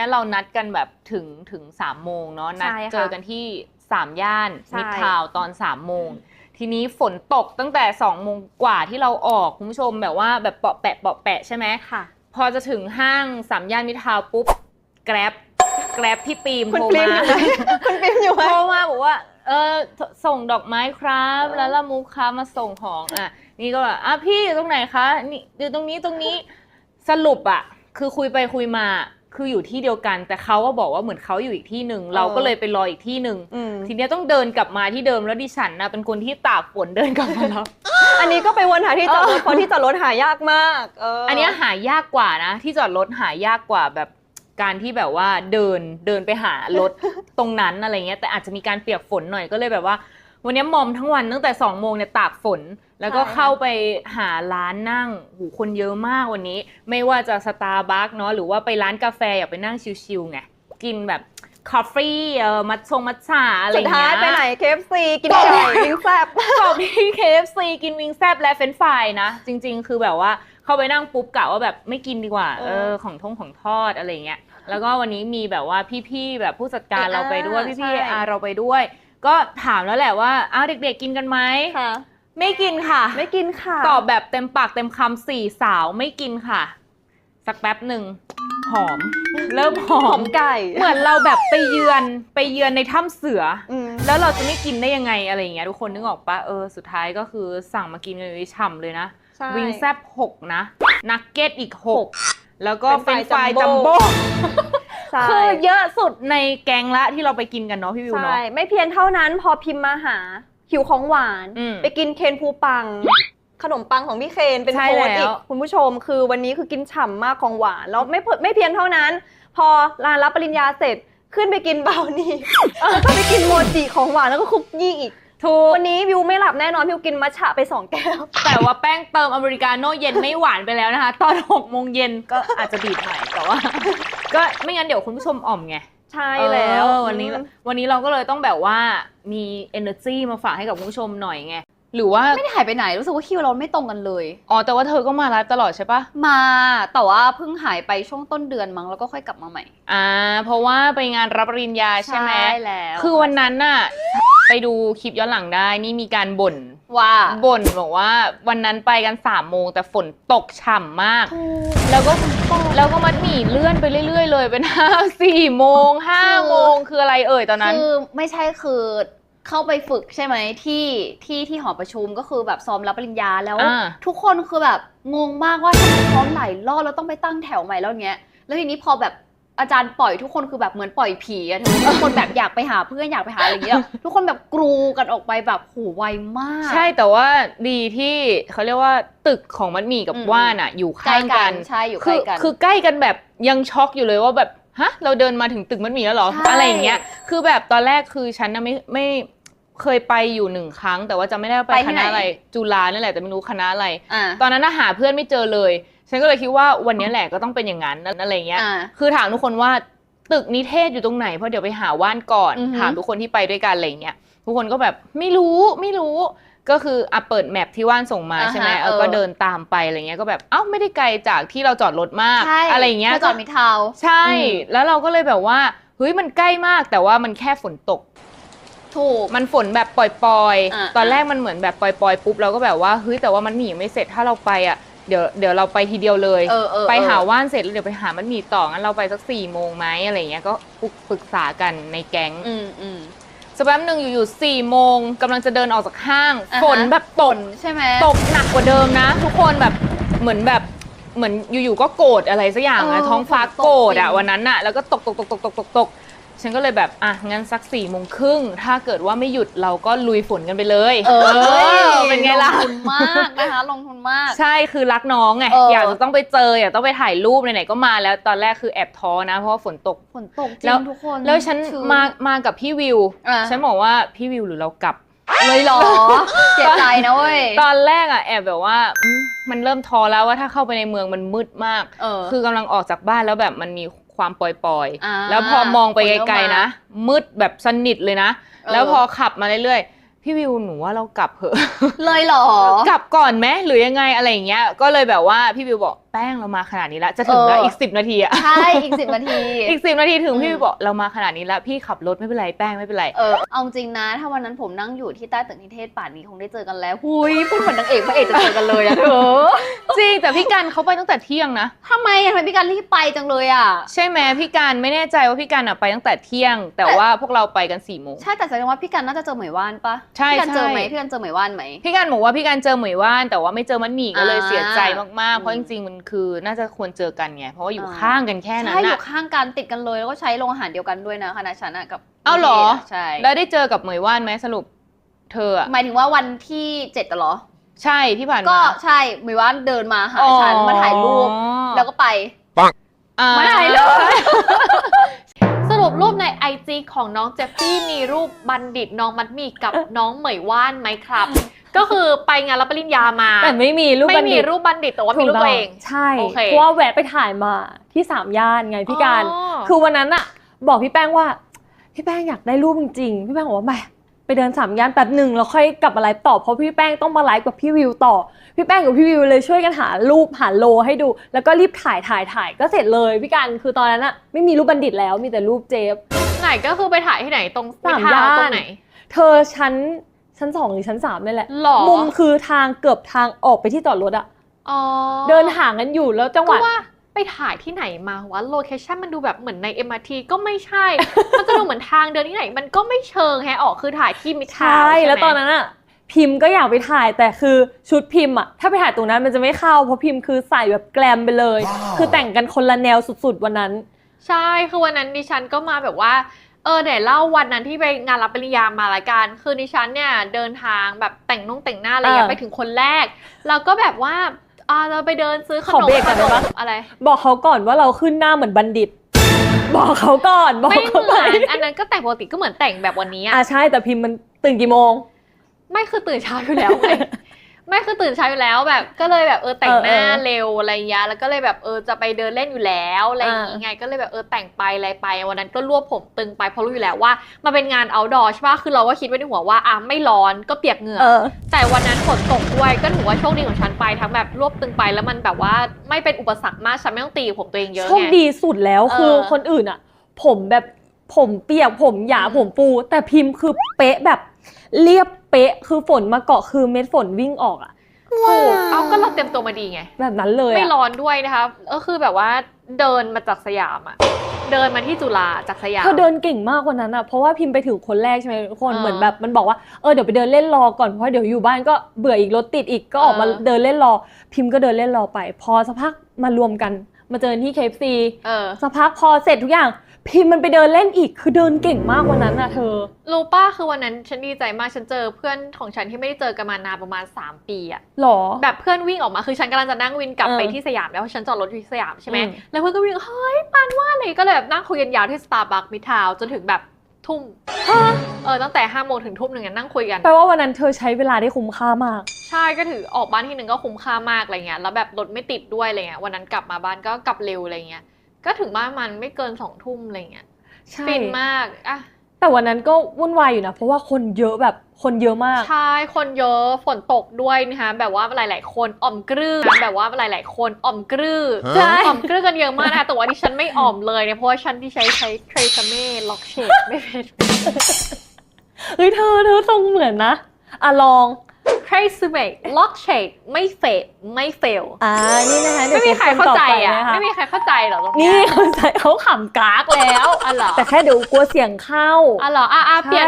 นี้ยเรานัดกันแบบถึงถึงสามโมงเนาะนัดใช่ค่ะเจอกันที่สามย่านใช่ มิตรทาวน์ตอนสามโมง ทีนี้ฝนตกตั้งแต่สองโมงกว่าที่เราออกคุณผู้ชมแบบว่าแบบเปาะแปะเปาะแปะใช่ไหม ค่ะ พอจะถึงห้างสามย่านมิตรทาวน์ปุ๊บ แกร็บแกร็บพี่ปีมคุณโทรปิมมาอยู่ไหน คุณปิมอยู่ไหม โทรมาบอกว่า เออสส่งดอกไม้ครับ เออ แล้วละมุกครับมาส่งของอะ นี่ก็แบบอะพี่อยู่ตรงไหนคะ นี่อยู่ตรงนี้ตรงนี้สรุปอะ คือคุยไปคุยมา คืออยู่ที่เดียวกัน แต่เขาก็บอกว่าเหมือนเขาอยู่อีกที่หนึ่งเราก็เลยไปรออีกที่หนึ่งอืมทีเนี้ยต้องเดินกลับมาที่เดิมแล้วดิฉันนะเป็นคนที่ตากฝนเดินกลับมาแล้วอันนี้ก็ไปวนหาที่จอดรถเออเพราะที่จอดรถหายากมากเอออัอันเนี้ยหายากกว่านะ ที่จอดรถหายากกว่าแบบการที่แบบว่าเดินเดินไปหารถตรงนั้นอะไรเงี้ยแต่อาจจะมีการเปียกฝนหน่อยก็เลยแบบว่า วันเนี้ยมอมทั้งวันตั้งแต่2องโมงเนี่ยตากฝน แล้วก็เข้าไปหาร้านนั่งหูคนเยอะมากวันนี้ ไม่ว่าจะสตาร์บัคเนาะหรือว่าไปร้านกาแฟอยากไปนั่งชิลๆไงกินแบบคอฟฟี่เออมัทชงมัทฉาอะไรสุดเงี้ยท้ายไปไหนเคฟซีกินไก่วิงแซบจบที่ KFC กินวิงแซบและเฟรนช์ฟรายนะ จริง ๆ คือแบบว่าเข้าไปนั่งปุ๊บกะว่าแบบไม่กินดีกว่าเออเออของทงของทอดอะไรเงี้ยแล้วก็วันนี้มีแบบว่าพี่ๆแบบผู้จัดการเออเราไปด้วยใช่พี่ๆอาเราไปด้วย ก็ถามแล้วแหละว่าอ้าวเด็กๆกินกันไหมค่ะ ไม่กินค่ะ ไม่กินค่ะ ตอบแบบเต็มปากเต็มคำสี่สาวไม่กินค่ะ สักแป๊บหนึ่งหอม เริ่มหอหอมม ไก่ เหมือนเราแบบไปเยือนไปเยือนในถ้ำเสืออืมแล้วเราจะไม่กินได้ยังไงอะไรอย่างเงี้ยทุกคนนึกออกปะเออสุดท้ายก็คือสั่งมากินกันเลยฉ่ำเลยนะ ใช่ วิงแซบหกนะ นักเก็ตอีกหกแล้วก็เป็เป็นนไฟไฟจัจัมมโบ้ โบ้ ใช่คือเยอะสุดในแกงละที่เราไปกินกันเนาะพี่วิวใช่เนาะไม่เพียงเท่านั้นพอพิมพ์มาหาหิวของหวาน อืม ไปกินเคนภูปัง ขนมปังของพี่เคนเป็นใช่โค้ดแล้ว อีกคุณผู้ชม คือวันนี้คือกินฉ่ำมากของหวานแล้วไม่เพิ่ไม่เพียงเท่านั้น พอลานรับปริญญาเสร็จขึ้นไปกินเบราวนี่แล้วก็ไปกินโมจิของหวานแล้วก็คุกกี้อีก ถูก วันนี้วิวไม่หลับแน่นอนวิวกินมัทฉะไปสองแก้ว แต่ว่าแป้งเติมอเมริกาโน่เย็นไม่หวานไปแล้วนะคะ ตอนหกโมงเย็นก็อาจจะบีบหน่อยแต่ว่า ก็ไม่งั้นเดี๋ยวคุณผู้ชมอ่อมไง ใช่แล้วเออวันนี้อืมวันนี้เราก็เลยต้องแบบว่ามี energy มาฝากให้กับคุณผู้ชมหน่อยไง หรือว่าไม่ได้หายไปไหนรู้สึกว่าคิวเราไม่ตรงกันเลย อ๋อแต่ว่าเธอก็มาไลฟ์ตลอดใช่ปะมาแต่ว่าเพิ่งหายไปช่วงต้นเดือนมั้งแล้วก็ค่อยกลับมาใหม่ อ่า เพราะว่าไปงานรับปริญญาใช่ไหมแล้วคือวันนั้นน่ะไปดูคลิปย้อนหลังได้นี่มีการบ่นว่าบ่นบอกว่าวันนั้นไปกัน3ามโมงแต่ฝนตกฉ่ำมาก แล้วก็แล้วก็มัดหมี่เลื่อนไปเรื่อย ๆ เลยเป็นห้าสี่โมงห้าโมงคืออะไรเอ่ยตอนนั้นคือไม่ใช่คือ เข้าไปฝึกใช่ไหมที่ที่ที่หอประชุมก็คือแบบซ้อมรับปริญญาแล้ว อ่า ทุกคนคือแบบงงมากว่าทำไมซ้อมหลายรอบแล้วต้องไปตั้งแถวใหม่แล้วเงี้ย แล้วทีนี้พอแบบอาจารย์ปล่อยทุกคนคือแบบเหมือนปล่อยผีอะทุกคนแบบอยากไปหาเพื่อนอยากไปหาอะไรอย่างเงี้ยทุกคนแบบกรูกันออกไปแบบโหไวมาก ใช่แต่ว่าดีที่เขาเรียกว่าตึกของมัดหมี่กับอืม ว่านอะ อยู่ใกล้ข้างกักันนใช่อยู่ใกคืล้อกัน คือใกล้กันแบบยังช็อกอยู่เลยว่าแบบฮะเราเดินมาถึงตึกมัดหมี่แล้วเหรอใช่ อะไรอย่างเงี้ย คือแบบตอนแรกคือฉันน่ะไม่ไม่ เคยไปอยู่หนึ่งครั้ง แต่ว่าจะไม่ได้ว่าไปคณะอะไรจุฬานั่นแหละแต่ไม่รู้คณะอะไร อ่า ตอนนั้นน่ะหาเพื่อนไม่เจอเลย ฉันก็เลยคิดว่าวันนี้แหละก็ต้องเป็นอย่างนั้นอะไรเงี้ย อ่าคือถามทุกคนว่าตึกนิเทศอยู่ตรงไหน เพราะเดี๋ยวไปหาว่านก่อน อือฮึถามทุกคนที่ไปด้วยกันอะไรเงี้ย ทุกคนก็แบบไม่รู้ไม่รู้ ก็คืออะเปิดแมปที่ว่านส่งมาอ่าฮะใช่ไหมเออเออก็เดินตามไปอะไรเงี้ย ก็แบบเอ้าไม่ได้ไกลจากที่เราจอดรถมาก ใช่อะไรเงี้ยมาจอดมิดทาวน์ ใช่ อืม แล้วเราก็เลยแบบว่า เฮ้ย มันใกล้มาก แต่ว่ามันแค่ฝนตก ถูก มันฝนแบบปล่อยอ่าๆตอนแรกมันเหมือนแบบปล่อยๆ ปุ๊บเราก็แบบว่าเฮ้ยแต่ว่ามันหมียังไม่เสร็จถ้าเราไปอะเดี๋ยวเดี๋ยวเราไปทีเดียวเลย เออเออไปหาเออว่านเสร็จแล้วเดี๋ยวไปหามันหมีต่องั้นเราไปสักสี่โมงไหมอะไรเงี้ยก็ปรึกษากันในแก๊งอืมอืม สักแป๊บหนึ่งอยู่ๆสี่โมงกำลังจะเดินออกจากห้างอ่าฮะ ฝนแบบตก ใช่ไหม ตกหนักกว่าเดิมนะ ทุกคนแบบเหมือนแบบเหมือนอยู่ๆก็โกรธอะไรสักอย่างอะเออท้องฟ้าฝนตกโกรธอะจริง วันนั้นอะแล้วก็ตกตกตกตกตกตกตก ฉันก็เลยแบบอะงั้นสักสี่โมงครึ่งถ้าเกิดว่าไม่หยุดเราก็ลุยฝนกันไปเลย เออเป็นไงล่ะลงทุนมากนะคะลงทุนมาก ใช่คือรักน้องไงเออออยากจะต้องไปเจออยากต้องไปถ่ายรูปไหนๆก็มาแล้วตอนแรกคือแอบท้อนะ เพราะว่าฝนตกฝนตกจริแล้วงทุกคนแล้วฉันชื้มามากับพี่วิวอะฉันบอกว่าพี่วิวหรือเรากลับเลยเหรอเสียใจนะเว้ย ตอนแรกอะแอบแบบว่าอืมมันเริ่มท้อแล้วว่าถ้าเข้าไปในเมืองมันมืดมากเออคือกำลังออกจากบ้านแล้วแบบมันมี ความปล่อยอ่าๆแล้วพอมองไปคนเริ่มไกลๆนะ มืดแบบสนิทเลยนะเออแล้วพอขับมาเรื่อยๆ พี่วิวหนูว่าเรากลับเถอะเลยเหรอ กลับก่อนไหมหรือยังไงอะไรอย่างเงี้ย ก็เลยแบบว่าพี่วิวบอกแป้งเรามาขนาดนี้แล้วจะถึงแล้วเอออีอีกสิบนาทีอะใช่อีกสิบนาที อีกสิบนาทีถึงพี่อืมวิวบอกเรามาขนาดนี้แล้วพี่ขับรถไม่เป็นไรแป้งไม่เป็นไรเออเอาจริงนะ ถ้าวันนั้นผมนั่งอยู่ที่ใต้ตึกนิเทศป่านนี้คงได้เจอกันแล้วหุยพูดเหมือนนางเอกพระเอกจะเจอกันเลยอะเธอจริงแต่พี่กันเขาไปตั้งแต่เที่ยงนะทำไมอะทำไมพี่การรีบไปจังเลยอะใช่ไหมพี่กันไม่แน่ใจว่าพี่กันอะไปตั้งแต่เที่ยง แต่ว่าพวกเราไปกันสี่โมงใช่แต่แสดงว่าพี่การน่าจะเจอเหมยว่านปะใช่พี่การเจอไหมใช่ พี่การเจอเหมยว่านไหม พี่กันบอกว่าพี่กันเจอเหมยว่านแต่ว่าไม่เจอมันหมี่ก็เลยอ่าเสียใจมากๆ เพราะอืจม ริงๆมันคือน่าจะควรเจอกันไงเพราะว่าอยู่อ่าข้างกันแค่นั้นใช่อน่ะ ยู่ข้างกันติดกันเลยแล้วก็ใช้โรงอาหารเดียวกันด้วยนะคณะฉันอะกับเอ้าเหรอนิทศะใช่แล้วได้เจอกับเหมยว่านไหมสรุป เธออะหมายถึงว่าวันที่เจ็ดอะเหรอ ใช่ที่ผ่านก็มาใช่เหมยว่านเดินมาหาฉันมาถ่ายรูป แล้วก็ไป อ่ไม่ได้เลยสรุปรูป ใน IG ของน้องเจฟฟี่มีรูปบัณฑิตน้องมัดหมี่กับน้องเหมยว่านไหมครับ ก็คือไปงานรับปริญญามา แต่ไม่มีรูปไม่บัณมีฑิตรูปบัณฑิตแต่ว่ามีรูปตัวเอง ใช่โอเคเพราะว่าแวะไปถ่ายมาที่สามย่านไงพี่การ อ๋อ คือวันนั้นอะบอกพี่แป้งว่า พี่แป้งอยากได้รูปจริงๆพี่แป้งบอกว่าไป ไปเดินสามย่านแป๊บหนึ่งแล้วค่อยกลับมาไลฟ์ต่อเพราะพี่แป้งต้องมาไลฟ์กับพี่วิวต่อ พี่แป้งกับพี่วิวเลยช่วยกันหารูปหาโลให้ดู แล้วก็รีบถ่ายถ่ายถ่ายก็เสร็จเลยพี่การคือตอนนั้นอะไม่มีรูปบัณฑิตแล้วมีแต่รูปเจฟ ไหนก็คือไปถ่ายที่ไหนตรงสามมิดทวย่าน ตรงไหน เธอชั้นชั้นสองหรือชั้นสามนี่แหละหรอ มุมคือทางเกือบทางออกไปที่จอดรถอะอ๋อเดินห่างกันอยู่แล้วจังหก็วะว่าไป ถ่ายที่ไหนมาวะโลเคชั่นมันดูแบบเหมือนใน MRT ก็ไม่ใช่ มันจะดูเหมือนทางเดินที่ไหน มันก็ไม่เชิงแฮะออกคือถ่ายที่มิดทาวใช่น์ไหมแล้วตอนนั้นอะพิมพ์ก็อยากไปถ่ายแต่คือชุดพิมพ์อะถ้าไปถ่ายตรงนั้นมันจะไม่เข้าเพราะพิมพ์คือใส่แบบแกลมไปเลย คือแต่งกันคนละแนวสุดๆวันนั้น ใช่คือวันนั้นดิฉันก็มาแบบว่าเออเดี๋ยวเล่าวันนั้นที่ไปงานรับปริญญามาละกัน คือดิฉันเนี่ยเดินทางแบบแต่งนุ่งแต่งหน้าอะไรอย่างเงี้ยเออไปถึงคนแรก แล้วก็แบบว่า อ่าเราไปเดินซื้อขขอนมเบรกก่อนได้ขปะนมอะไร บอกเขาก่อนว่าเราขึ้นหน้าเหมือนบัณฑิต บอกเขาก่อนบอกไม่เหเขามืไปอนอันนั้นก็แต่งปกติก็เหมือนแต่งแบบวันนี้อะอะใช่แต่พิมพ์มันตื่นกี่โมง ไม่คือตื่นเช้าอยู่แล้วไง ไม่คือตื่นเช้าอยู่แล้วแบบก็เลยแบบเออแต่งหน้าเออเออเร็วอะไรอย่างเงี้ยแล้วก็เลยแบบเออจะไปเดินเล่นอยู่แล้วอะไรอย่างอ่างี้ไงก็เลยแบบเออแต่งไปอะไรไปวันนั้นก็รวบผมตึงไปเพราะรู้อยู่แล้วว่ามันเป็นงาน outdoor ใช่ปะคือเราก็คิดไว้ในหัวว่าอะไม่ร้อนก็เปียกเหงื่อเออแต่วันนั้นฝนตกด้วยก็ถือว่าโชคดีของฉันไปทั้งแบบรวบตึงไปแล้วมันแบบว่าไม่เป็นอุปสรรคมากฉันไม่ต้องตีผมตัวเองเยอะโชคไงดีสุดแล้วเออคือคนอื่นอะผมแบบผมเปียกผมหยาอืมผมปู แต่พิมพ์คือเป๊ะแบบเรียบ เป๊ะคือฝนมาเกาะคือเม็ดฝนวิ่งออกอะถูกเอาก็เราเตรียมตัวมาดีไง แบบนั้นเลยไม่อะร้อนด้วยนะคะก็คือแบบว่าเดินมาจากสยามอะเดินมาที่จุฬาจากสยาม เธอเดินเก่งมากกว่านั้นอะเพราะว่าพิมพ์ไปถึงคนแรกใช่ไหมทุกคนเออเหมือนแบบมันบอกว่าเออเดี๋ยวไปเดินเล่นรอก่อนเพราะเดี๋ยวอยู่บ้านก็เบื่ออีกรถติดอีกก็ออกมาเออ เดินเล่นรอ พิมพ์ก็เดินเล่นรอไป พอสักพักมารวมกัน มาเจอที่ KFC เออสักพักพอเสร็จทุกอย่าง พิมพ์มันไปเดินเล่นอีกคือเดินเก่งมากวันนั้นอะเธอ รู้ป้าคือวันนั้นฉันดีใจมากฉันเจอเพื่อนของฉันที่ไม่ได้เจอกันมานานประมาณ 3 ปีอะหรอ แบบเพื่อนวิ่งออกมาคือฉันกำลังจะนั่งวินกลับเออไปที่สยามแล้วเพราะฉันจอดรถอยู่ที่สยามใช่ไหมอืมแล้วเพื่อนก็วิ่งเฮ้ยปานว่าอะไรก็เลยแบบนั่งคุยกันยาวที่สตาร์บัคมิทาวจนถึงแบบทุ่มเออตั้งแต่ห้าโมงถึงทุ่มหนึ่งอะนั่งคุยกันแปลว่าวันนั้นเธอใช้เวลาได้คุ้มค่ามาก ใช่ก็ถือออกบ้านที่หนึ่งก็คุ้มค่ามากอะไรเงี้ยแล้วแบบรถไม่ติดด้วยอะไรเงี้ยวันนั้นกลับมาบ้านก็กลับเร็วอะไรเงี้ย ก็ถึงบ้านมันไม่เกินสองทุ่มอะไรเงี้ยใช่ฟินมากอะแต่วันนั้นก็วุ่นวายอยู่นะ เพราะว่าคนเยอะแบบคนเยอะมาก ใช่คนเยอะฝนตกด้วยนะคะแบบว่าหลาย ๆ คนอ่อมกรื้อแบบว่าหลาย ๆ คนอ่อมกรื้อใช่อ่อมกรื้อกันเยอะมากนะคะแต่ว่าดิฉันไม่อ่อมเลยเนี่ยเพราะว่าฉันที่ใช้ใช้เทรซเม่ล็อกเชดไม่เป็นเฮ้ยเธอเธอทรงเหมือนนะอะลอง เทรซเม่ล็อกเชดไม่เฟดไม่เฟลอ่านี่นะคะดี๋ไม่ยวมีใครเข้าใจอะนต่ปนคไม่มีใครเข้าใจหรอกตรงนี่เนี้ยเข้าใจเขาขำกากแล้วอ๋อเหรอแต่แค่เดี๋ยวกลัวเสียงเข้าอ๋อเหรออะอะเปลี่ยน